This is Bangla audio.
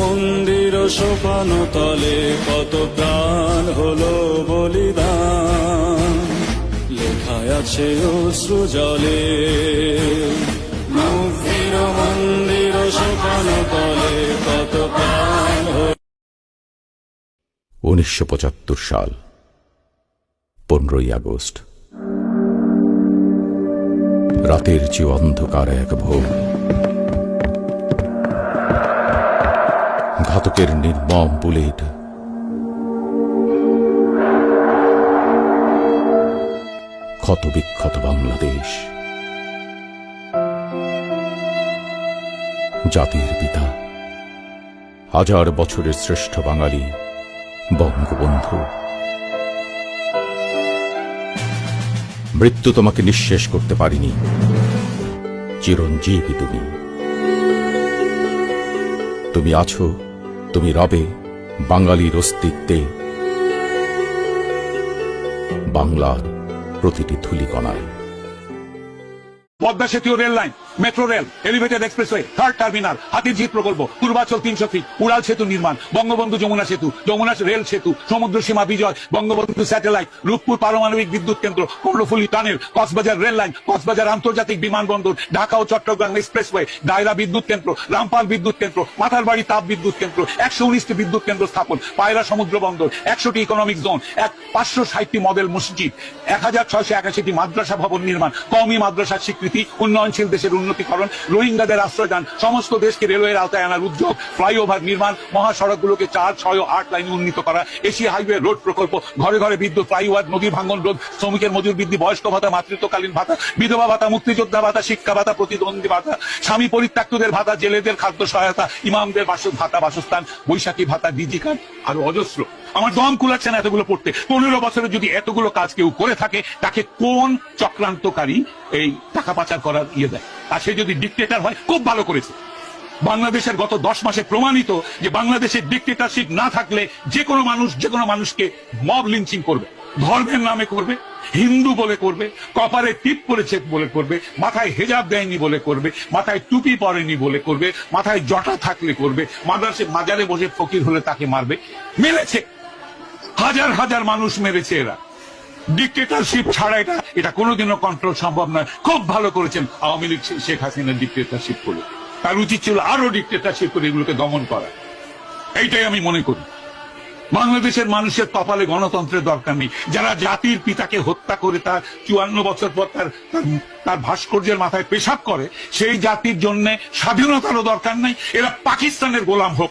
মন্দির সোপান তলে কত প্রাণ হলো বলিদান। লেখায় আছে অশ্রু জলে। মুক্তির মন্দির সোপান তলে কত প্রাণ উনিশশো পঁচাত্তর সাল, পনেরোই আগস্ট। রাতের যে অন্ধকার এক ভোর ঘাতকের নির্মম বুলেট। ক্ষত বিক্ষত বাংলাদেশ। জাতির পিতা। হাজার বছরের শ্রেষ্ঠ বাঙালি বঙ্গবন্ধু। মৃত্যু তোমাকে নিঃশেষ করতে পারিনি। চিরঞ্জীবী তুমি। তুমি আছো তুমি রবে বাঙালির অস্তিত্বে। বাংলার প্রতিটি ধুলিকণায়। পদ্মা সেতু rail line metro rail, elevated expressway, third terminal হাতির হাতিরঝিল প্রকল্প, পূর্বাচল তিনশো ফিট উড়াল সেতু নির্মাণ, বঙ্গবন্ধু যমুনা সেতু, যমুনা রেল সেতু, সমুদ্র সীমা বিজয়, বঙ্গবন্ধু স্যাটেলাইট, রূপপুর পারমাণবিক বিদ্যুৎ কেন্দ্র Karnaphuli tunnel, Cox's Bazar rail line, Cox's Bazar আন্তর্জাতিক বিমানবন্দর, ঢাকা ও চট্টগ্রাম এক্সপ্রেসওয়ে, দায়রা বিদ্যুৎ কেন্দ্র, রামপাল বিদ্যুৎ কেন্দ্র, মাথারবাড়ি তাপ বিদ্যুৎ কেন্দ্র, একশো উনিশটি বিদ্যুৎ কেন্দ্র স্থাপন, পায়রা সমুদ্র বন্দর, একশোটি ইকোনমিক জোন এক পাঁচশো ষাটটি মডেল মসজিদ, এক হাজার ছয়শো একাশিটি মাদ্রাসা ভবন নির্মাণ, কওমি মাদ্রাসার স্বীকৃতি, উন্নয়নশীল দেশের উন্নতিকরণ রোহিঙ্গাদের আশ্রয়দান সমস্ত দেশকে রেলওয়ের আওতায় আনার উদ্যোগ, ফ্লাইওভার নির্মাণ, মহাসড়কগুলোকে চার, ছয় আট লাইনে উন্নীত করা এশিয়া হাইওয়ে রোড প্রকল্প, ঘরে ঘরে বিদ্যুৎ, ফ্লাইওভার নদী ভাঙ্গন রোধ, শ্রমিকের মজুর বৃদ্ধি, বয়স্ক ভাতা, মাতৃত্বকালীন ভাতা, বিধবা ভাতা, মুক্তিযোদ্ধা ভাতা, শিক্ষা ভাতা, প্রতিদ্বন্দ্বী ভাতা, স্বামী পরিত্যক্তদের ভাতা, জেলেদের খাদ্য সহায়তা, ইমামদের বাসস্থান, বৈশাখী ভাতা, ডিজি কার্ড, আরও অজস্র। আমার দম কুলাচ্ছে না এতগুলো পড়তে। পনেরো বছরে যদি এতগুলো কাজ কেউ করে থাকে, তাকে কোন চক্রান্তকারী এই টাকা পাচার করার ইয়ে দেয়? আর সে যদি ডিকটেটার হয়, খুব ভালো করেছে। বাংলাদেশের গত দশ মাসে প্রমাণিত যে বাংলাদেশের ডিকটেটারশিপ না থাকলে যে কোনো মানুষ, যে কোনো মানুষকে মব লিঞ্চিং করবে। ধর্মের নামে করবে, হিন্দু বলে করবে কপারে টিপ পরেছে বলে করবে, মাথায় হেজাব দেয়নি বলে করবে, মাথায় টুপি পরেনি বলে করবে, মাথায় জটা থাকলে করবে, মাদ্রাসে মাজারে বসে ফকির হলে তাকে মারবে। মেরেছে। হাজার হাজার মানুষ মেরেছে এরা। ডিকটেটরশিপ ছাড়া এটা এটা কোনোদিনও কন্ট্রোল সম্ভব নয়। খুব ভালো করেছেন আওয়ামী লীগ শেখ হাসিনা ডিকটেটরশিপ করে। তার উচিত ছিল আরও ডিকটেটরশিপ করে এগুলোকে দমন করা। এইটাই আমি মনে করি। বাংলাদেশের মানুষের কপালে গণতন্ত্রের দরকার নেই। যারা জাতির পিতাকে হত্যা করে তার চুয়ান্ন বছর পর তার তার- ভাস্কর্যের মাথায় পেশাব করে, সেই জাতির জন্য স্বাধীনতারও দরকার নেই। এরা পাকিস্তানের গোলাম হোক।